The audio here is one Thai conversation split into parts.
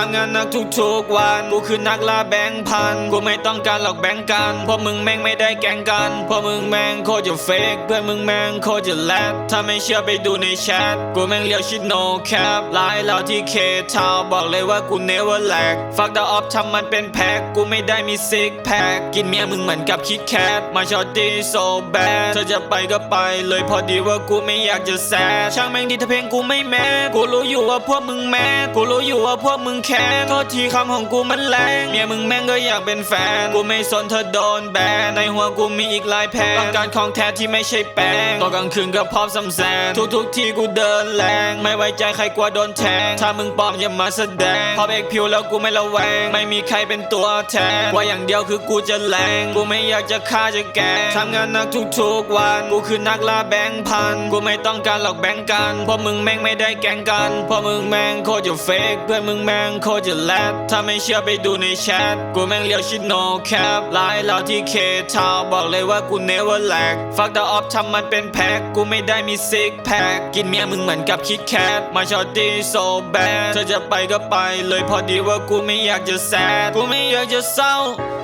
ทำงานหนักทุกๆวัน กูคือนักล่าแบงค์พัน กูไม่ต้องการหลอกแบงค์กันเพราะมึงแม่งไม่ได้แกงกัน เพราะมึงแม่งโคตรจะเฟกเพื่อนมึงแม่งโคตรจะแลดถ้าไม่เชื่อไปดูในแชท กูแม่งเลียวชิดโนแคปไลน์เราที่เคทาวบอกเลยว่ากูเนเวอร์แลกฟักดาออฟทำมันเป็นแพ็คกูไม่ได้มีซิกแพคกินเมียมึงเหมือนกับคิดแคทมาชอตตี้โซแบดเธอจะไปก็ไปเลยพอดีว่ากูไม่อยากจะแซดช่างแม่งดีถ้าเพลงกูไม่แม้กูรู้อยู่ว่าพวกมึงแม้กูรู้อยู่ว่าพวกมึงแค้นโทษทีคำของกูมันแรงเมียมึงแม่งก็อยากเป็นแฟน กูไม่สนเธอโดนแบนในหัวกูมีอีกหลายแผนต้องการของแท้ที่ไม่ใช่แป้งตอนกลางคืนก็พร้อมสำแซงทุกทุกที่กูเดินแรง ไม่ไว้ใจใครกลัวโดนแทง ถ้ามึงปลอมอย่ามาแสดงพอเอกผิวแล้วกูไม่ระแวง ไม่มีใครเป็นตัวแทนว่าอย่างเดียวคือกูจะแรงกูไม่อยากจะฆ่าจะแกงทำงานหนักทุกๆวันกูคือนักล่าแบงค์พันกูไม่ต้องการหลอกแบงค์กันเพราะมึงแม่งไม่ได้แกงกันเพราะมึงแม่งโคตรจะเฟกเพื่อนมึงแม่งโคตรจะแลดถ้าไม่เชื่อไปดูในแชท กูแม่งเลียวชิดโนแคปไลน์เราที่เคทาวบอกเลยว่ากูเนเวอร์แลกฟักดาออฟทำมันเป็นแพ็คกูไม่ได้มีซิกแพคกินเมียมึงเหมือนกับคิดแคทมาชอตตี้โซแบดเธอจะไปก็ไปเลยพอดีว่ากูไม่อยากจะแซดกูไม่อยากจะเศร้า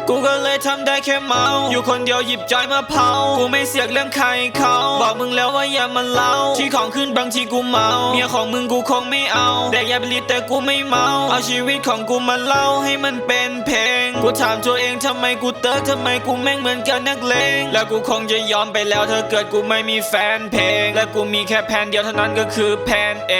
กูก็เลยทำได้แค่เมา อยู่คนเดียวหยิบจอยมาเผา กูไม่เสียกเรื่องใครเขา บอกมึงแล้วว่าอย่ามาเล่า ที่ของขึ้นบางทีกูเมา เมียของมึงกูคงไม่เอา แดกยาไปริดแต่กูไม่เมาเอาชีวิตของกูมาเล่าให้มันเป็นเพลง กูถามตัวเองทำไมกูเติร์กทำไมกูแม่งเหมือนกับนักเลง แล้วกูคงจะยอมไปแล้วถ้าเกิดกูไม่มีแฟนเพลง และกูมีแค่แผนเดียวเท่านั้นก็คือแผนเอ